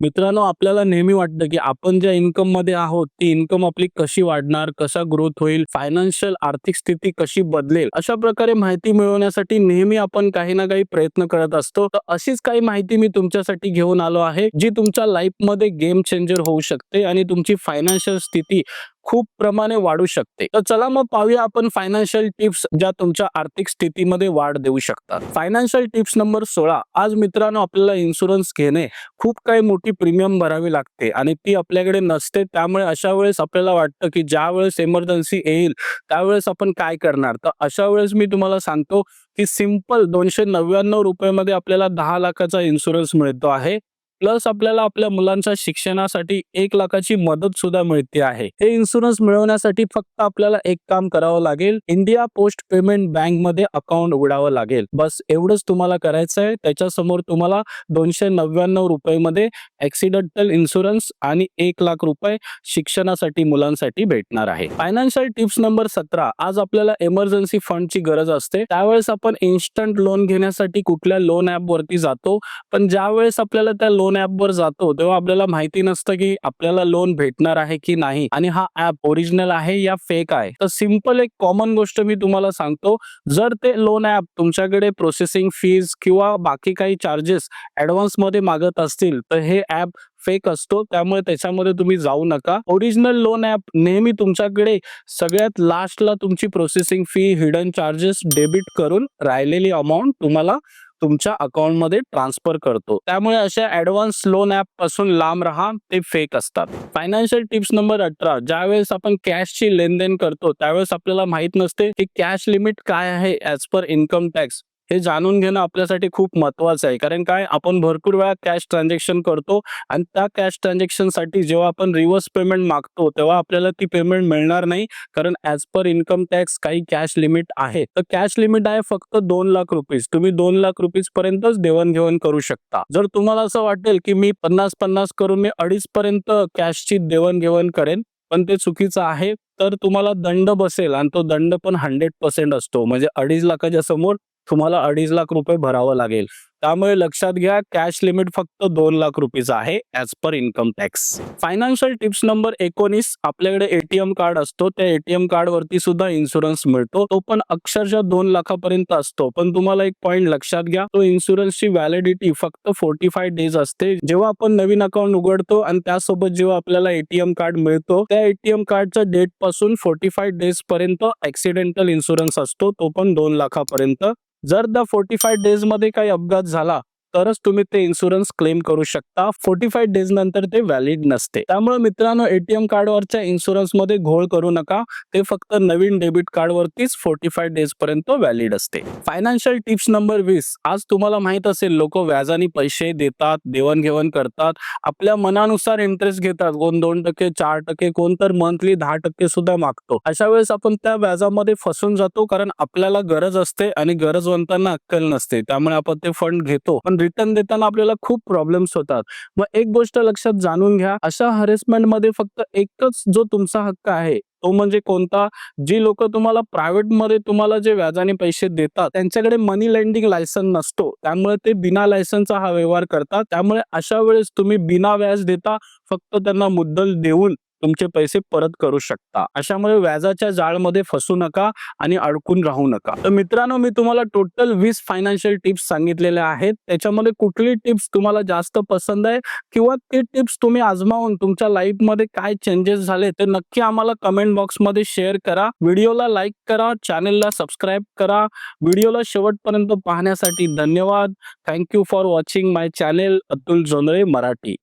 मित्रांनो आपल्याला नेहमी वाटतं की आपण ज्या इन्कममध्ये आहोत ती इन्कम आपली कशी वाढणार कसा ग्रोथ होईल फायनान्शियल आर्थिक स्थिती कशी बदलेल अशा प्रकारे माहिती मिळवण्यासाठी नेहमी आपण काही ना काही प्रयत्न करत असतो. तर अशीच काही माहिती मी तुमच्यासाठी घेऊन आलो आहे जी तुमच्या लाईफमध्ये गेम चेंजर होऊ शकते आणि तुमची फायनान्शियल स्थिती खूप प्रमाणे वाढू शकते. तर चला मग पाहूया आपण फायनान्शियल टिप्स ज्या तुमच्या आर्थिक स्थितीमध्ये वाढ देऊ शकतात. फायनान्शियल टिप्स नंबर सोळा. आज मित्रांनो आपल्याला इन्शुरन्स घेणे खूप काही मोठी प्रीमियम भरावी लागते आणि ती आपल्याकडे नसते. त्यामुळे अशा वेळेस आपल्याला वाटतं की ज्या वेळेस इमर्जन्सी येईल त्यावेळेस आपण काय करणार? तर अशा वेळेस मी तुम्हाला सांगतो की सिंपल दोनशे नव्याण्णव रुपयामध्ये आपल्याला दहा लाखाचा इन्शुरन्स मिळतो आहे. प्लस आपल्याला आपल्या मुलांच्या शिक्षणासाठी एक लाखाची मदत सुद्धा मिळते आहे. हे इन्शुरन्स मिळवण्यासाठी फक्त आपल्याला एक काम करावं लागेल. इंडिया पोस्ट पेमेंट बँकमध्ये अकाउंट उघडावं लागेल. बस एवढंच तुम्हाला करायचं आहे. त्याच्यासमोर तुम्हाला दोनशे नव्याण्णव रुपये मध्ये ऍक्सिडेंटल इन्शुरन्स आणि एक लाख रुपये शिक्षणासाठी मुलांसाठी भेटणार आहे. फायनान्शियल टिप्स नंबर सतरा. आज आपल्याला इमर्जन्सी फंडची गरज असते. त्यावेळेस आपण इन्स्टंट लोन घेण्यासाठी कुठल्या लोन ऍप वरती जातो. पण ज्यावेळेस आपल्याला त्या लोन ऍप वर जातो तेव्हा आपल्याला माहिती नसतं की आपल्याला लोन भेटणार आहे की नाही. आणि हा ऍप ओरिजिनल आहे या फेक आहे. तर सिंपल एक कॉमन गोष्ट मी तुम्हाला सांगतो. जर ते लोन ऍप तुमच्याकडे प्रोसेसिंग फीज किंवा बाकी काही चार्जेस ऍडव्हान्समध्ये मागत असतील तर हे ऍप फेक असतो. त्यामुळे त्याच्यामध्ये तुम्ही जाऊ नका. ओरिजिनल लोन ऍप नेहमी तुमच्याकडे सगळ्यात लास्टला तुमची processing fee hidden charges debit करून राहिलेली अमाऊंट तुम्हाला तुमच्या अकाउंटमध्ये ट्रान्सफर करतो. त्यामुळे अशा ऍडव्हान्स लोन ऍपपासून लांब राहा ते फेक असतात. फायनान्शियल टिप्स नंबर अठरा ज्यावेळेस आपण कॅशची लेनदेन करतो त्यावेळेस आपल्याला माहीत नसते की कॅश लिमिट काय आहे ऍज पर इन्कम टॅक्स हे जाणून घेणं आपल्यासाठी खूप महत्वाचं आहे. कारण काय? आपण भरपूर वेळा कॅश ट्रान्झॅक्शन करतो आणि त्या कॅश ट्रान्झॅक्शनसाठी जेव्हा आपण रिव्हर्स पेमेंट मागतो तेव्हा आपल्याला ती पेमेंट मिळणार नाही. कारण ॲज पर इन्कम टॅक्स काही कॅश लिमिट आहे. तर कॅश लिमिट आहे फक्त दोन लाख रुपीज. तुम्ही दोन लाख रुपीज पर्यंतच देवाणघेवाण करू शकता. जर तुम्हाला असं वाटेल की मी पन्नास पन्नास करून मी अडीच पर्यंत कॅशची देवाणघेवाण करेन पण ते चुकीचं आहे तर तुम्हाला दंड बसेल आणि तो दंड पण हंड्रेड पर्सेंट असतो. म्हणजे अडीच लाखाच्या समोर तुम्हाला अडीच लाख रुपये भरावं लागेल. त्यामुळे लक्षात घ्या कॅश लिमिट फक्त दोन लाख रुपीज आहे as per income tax financial tips number एकोणीस आपल्याकडे एटीएम कार्ड असतो. त्या एटीएम कार्ड वरती सुद्धा इन्शुरन्स मिळतो. तो पण अक्षरशः दोन लाखापर्यंत असतो. पण तुम्हाला एक पॉईंट लक्षात घ्या तो इन्शुरन्सची व्हॅलिडिटी फक्त फोर्टी फाय डेज असते. जेव्हा आपण नवीन अकाउंट उघडतो आणि त्यासोबत जेव्हा आपल्याला एटीएम कार्ड मिळतो त्या एटीएम कार्डच्या डेटपासून फोर्टी फाय डेज पर्यंत ऍक्सिडेंटल इन्शुरन्स असतो. तो पण दोन लाखापर्यंत. जर द फोर्टी फाय डेजमध्ये काही अपघात झाला तरच तुम्ही ते इन्शुरन्स क्लेम करू शकता. फोर्टी फाय डेज नंतर ते व्हॅलिड नसते. त्यामुळे मित्रांनो एटीएम कार्डवरच्या इन्शुरन्समध्ये घोळ करू नका. ते फक्त नवीन डेबिट कार्ड वरतीच फोर्टी फाय डेज पर्यंत व्हॅलिड असते. फायनान्शियल टिप्स नंबर वीस. आज तुम्हाला माहीत असेल लोक व्याजाने पैसे देतात देवाणघेवाण करतात. आपल्या मनानुसार इंटरेस्ट घेतात. कोण दोन टक्के चार टक्के कोण तर मंथली दहा टक्के सुद्धा मागतो. अशा वेळेस आपण त्या व्याजामध्ये फसून जातो कारण आपल्याला गरज असते आणि गरजवंतांना अक्कल नसते. त्यामुळे आपण ते फंड घेतो. पण रिटर्न देताना आपल्याला खूप प्रॉब्लेम्स होतात. मग एक गोष्ट लक्षात जाणून घ्या अशा हरेसमेंटमध्ये फक्त एकच जो तुमचा हक्क आहे तो म्हणजे कोणता? जी लोक तुम्हाला प्रायव्हेटमध्ये तुम्हाला जे व्याजाने पैसे देतात त्यांच्याकडे मनी लेंडिंग लायसन नसतो. त्यामुळे ते बिना लायसनचा हा व्यवहार करतात. त्यामुळे अशा वेळेस तुम्ही बिना व्याज देता फक्त त्यांना मुद्दल देऊन तुमचे पैसे परत करू शकता. अशामुळे व्याजाच्या जाळमध्ये फसू नका आणि अडकून राहू नका. तर मित्रांनो मी तुम्हाला टोटल वीस फायनान्शियल टिप्स सांगितलेल्या आहेत. त्याच्यामध्ये कुठली टिप्स तुम्हाला जास्त पसंत आहे किंवा ती टिप्स तुम्ही आजमावून तुमच्या लाईफमध्ये काय चेंजेस झाले ते नक्की आम्हाला कमेंट बॉक्समध्ये शेअर करा. व्हिडिओला लाईक करा चॅनेलला सबस्क्राईब करा. व्हिडिओला शेवटपर्यंत पाहण्यासाठी धन्यवाद. Thank you for watching my channel Atul Jondhale Marathi